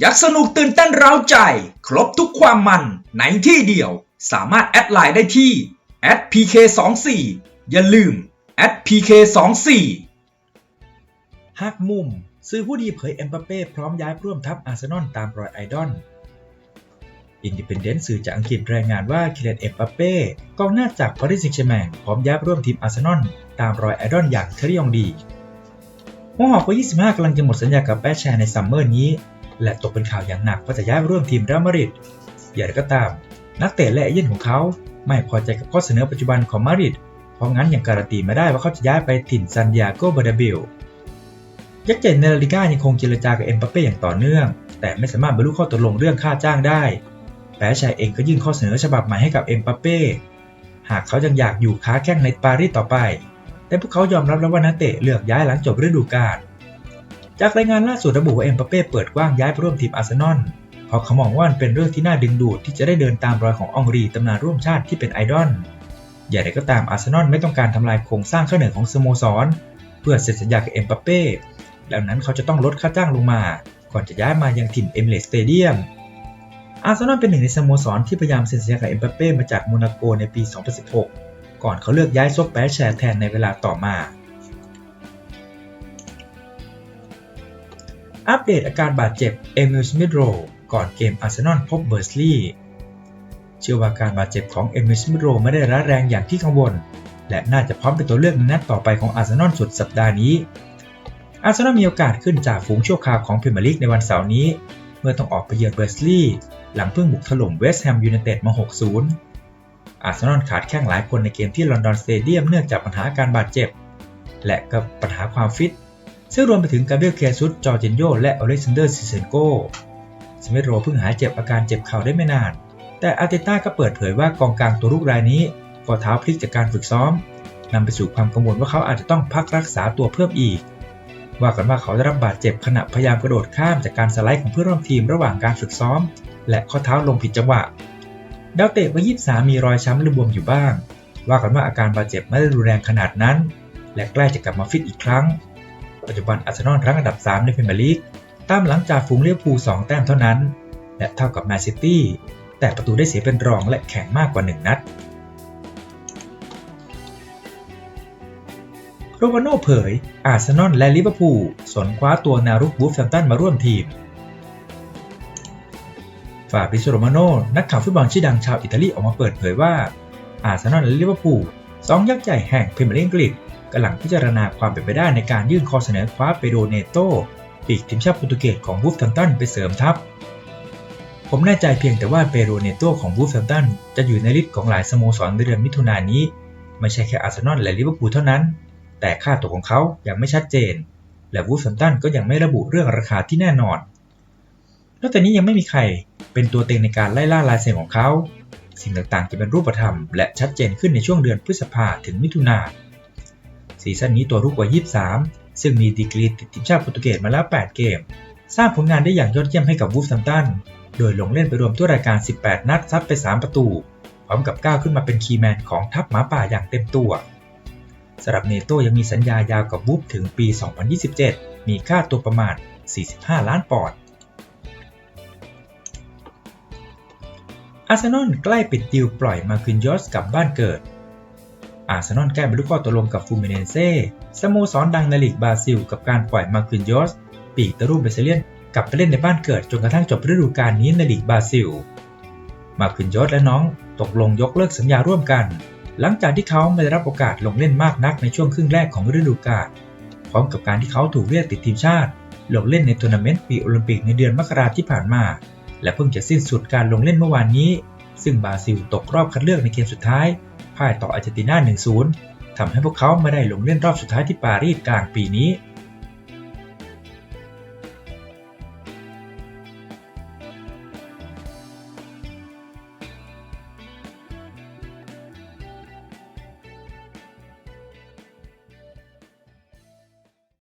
อยากสนุกตื่นเต้นเร้าใจ ครบทุกความมันในที่เดียว สามารถแอดไลน์ได้ที่ @pk24 อย่าลืม @pk24 ฮักมุม ซื้อผู้ดีเผยเอ็มบัปเป้พร้อมย้ายร่วมทัพอาร์เซนอลตามรอยไอดอลอินดิเพนเดนต์สื่อจากอังกฤษรายงานว่าคิเลนเอ็มบัปเป้กองหน้าจากปารีสแซงต์แชร์แมงพร้อมย้ายร่วมทีมอาร์เซนอลตามรอยไอดอลอย่างเทริยองดีหัวหอกวัย25กำลังจะหมดสัญญากับแปชแชร์ในซัมเมอร์นี้ และตกเป็นข่าวอย่างหนักว่าจะย้ายร่วมทีมเรอัลมาดริดอย่างไรก็ตาม นักเตะและเอเย่นของเขาไม่พอใจกับข้อเสนอปัจจุบันของมาดริดเพราะงั้นยังการันตีไม่ได้ว่าเขาจะย้ายไปถิ่นซานดิเอโกบาร์นาเบลยักษ์ใหญ่ในลาลิก้ายังคงเจรจากับเอ็มบัปเป้อย่างต่อเนื่อง แต่ไม่สามารถบรรลุข้อตกลงเรื่องค่าจ้างได้แปรชัยเองก็ยื่นข้อเสนอฉบับใหม่ให้กับเอ็มบัปเป้หากเขายังอยากอยู่ค้าแข้งในปารีสต่อไป แต่พวกเขายอมรับแล้วว่านักเตะเลือกย้ายหลังจบฤดูกาล จากรายงานล่าสุดระบุว่าเอ็มบัปเป้เปิดกว้างย้ายไปร่วมทีมอาร์เซนอลเพราะเขามองว่ามันเป็นเรื่องที่น่าดึงดูดที่จะได้เดินตามรอยของอองรีตำนานร่วมชาติที่เป็นไอดอลอย่างไรก็ตามอาร์เซนอลไม่ต้องการทำลายโครงสร้างข้างเหนือของสโมสร เพื่อเซ็นสัญญากับเอ็มบัปเป้ดังนั้นเขาจะต้องลดค่าจ้างลงมา ก่อนจะย้ายมายังถิ่นเอมิเรตสเตเดียมอาร์เซนอลเป็นหนึ่งในสโมสรที่พยายามเซ็นสัญญากับเอ็มบัปเป้มาจากโมนาโกในปี 2016 ก่อนเขาเลือกย้ายซบแปรแชร์แทนในเวลาต่อมา อัปเดตอาการบาดเจ็บเอมิลสมิธโรก่อนเกมอาร์เซนอลพบเบอร์สลีย์เชื่อว่าการบาดเจ็บของเอมิลสมิธโรไม่ได้ร้ายแรงอย่างที่กังวล และน่าจะพร้อมเป็นตัวเลือกในนัดต่อไปของอาร์เซนอลสุดสัปดาห์นี้ อาร์เซนอลมีโอกาสขึ้นจากฝูงชั่วคราวของพรีเมียร์ลีกในวันเสาร์นี้ เมื่อต้องออกไปเยือนเบอร์สลีย์หลังเพิ่งบุกถล่มเวสต์แฮมยูไนเต็ดมา 6-0 อาร์เซนอลขาดแข้งหลายคนในเกมที่ลอนดอนสเตเดียมเนื่องจากปัญหาการบาดเจ็บ และกับปัญหาความฟิต ซึ่งรวมไปถึงกาเบรียลเคซุสจอร์จินโยและอเล็กซานเดอร์ซิเซนโกสมิธโรเพิ่งหายเจ็บอาการเจ็บเข่าได้ไม่นาน แต่อาร์เตต้าก็เปิดเผยว่ากองกลางตัวรุกรายนี้ก็เท้าพลิกจากการฝึกซ้อมนำไปสู่ความกังวลว่าเขาอาจจะต้องพักรักษาตัวเพิ่มอีก ว่ากันว่าเขาได้รับบาดเจ็บขณะพยายามกระโดดข้ามจากการสไลด์ของเพื่อนร่วมทีมระหว่างการฝึกซ้อม และข้อเท้าลงผิดจังหวะดาวเตะวัย23มีรอยช้ำระบวมอยู่บ้าง ว่ากันว่าอาการบาดเจ็บไม่ได้รุนแรงขนาดนั้น และใกล้จะกลับมาฟิตอีกครั้ง ปัจจุบันอาร์เซนอลรั้งอันดับ 3 ในพรีเมียร์ลีก ตามหลังจากฝูงเลี้ยวภู 2 แต้มเท่านั้น และเท่ากับแมนซิตี้ แต่ประตูได้เสียเป็นรองและแข่งมากกว่า 1 นัด โรวาโน่เผย อาร์เซนอลและลิเวอร์พูลสนคว้าตัวนารุกบูฟแซมตันมาร่วมทีมฟาบริโซโรมาโนนักข่าวฟุตบอลชื่อดังชาวอิตาลีออกมาเปิดเผยว่า อาร์เซนอลและลิเวอร์พูลสองยักษ์ใหญ่แห่งพรีเมียร์ลีกอังกฤษ กำลังพิจารณาความเป็นไปได้ในการยื่นข้อเสนอคว้าเปโดเนโตปีกทีมชาติโปรตุเกสของวูฟแฮมตันไปเสริมทัพ ผมแน่ใจเพียงแต่ว่าเปโดเนโตของวูฟแฮมตันจะอยู่ในลิสต์ของหลายสโมสรในเดือนมิถุนายนนี้ ไม่ใช่แค่อาร์เซนอลและลิเวอร์พูลเท่านั้น แต่ค่าตัวของเขายังไม่ชัดเจน และวูฟแฮมตันก็ยังไม่ระบุเรื่องราคาที่แน่นอน นอกจากนี้ยังไม่มีใครเป็นตัวเต็งในการไล่ล่าลายเซ็นของเขา สิ่งต่างๆจะเป็นรูปธรรมและชัดเจนขึ้นในช่วงเดือนพฤษภาถึงมิถุนายน ซีซั่นนี้ตัวรุกกว่า23 ซึ่งมีดีกรีติดทีมชาติโปรตุเกสมาแล้ว 8 เกม สร้างผลงานได้อย่างยอดเยี่ยมให้กับวูฟแฮมตัน โดยลงเล่นไปรวมทั่วรายการ 18 นัดซัดไป 3 ประตู พร้อมกับก้าวขึ้นมาเป็นคีย์แมนของทัพหมาป่าอย่างเต็มตัวสำหรับเนโต้ยังมีสัญญายาวกับวูฟถึงปี 2027 มีค่าตัวประมาณ 45 ล้านปอนด์อาร์เซนอลใกล้ปิดดีลปล่อยมาคินยอสกลับบ้านเกิด อาร์เซนอลแก้บรรลุข้อตกลงกับฟูมิเนเซ่สโมสรดังในลีกบราซิล กับการปล่อยมาคินยอสปีกตะรุ่มเบเซเลียนกลับไปเล่นในบ้านเกิดจนกระทั่งจบฤดูกาลนี้ในลีกบราซิล มาคินยอสและน้องตกลงยกเลิกสัญญาร่วมกัน หลังจากที่เขาไม่ได้รับโอกาสลงเล่นมากนักในช่วงครึ่งแรกของฤดูกาลพร้อมกับการที่เขาถูกเรียกติดทีมชาติ ลงเล่นในทัวร์นาเมนต์ปีโอลิมปิกในเดือนมกราที่ผ่านมา และเพิ่งจะสิ้นสุดการลงเล่นเมื่อวานนี้ ซึ่งบราซิลตกรอบคัดเลือกในเกมสุดท้ายพ่ายต่ออาร์เจนตินา 1-0ทำให้พวกเขาไม่ได้ลงเล่นรอบสุดท้ายที่ปารีสกลางปีนี้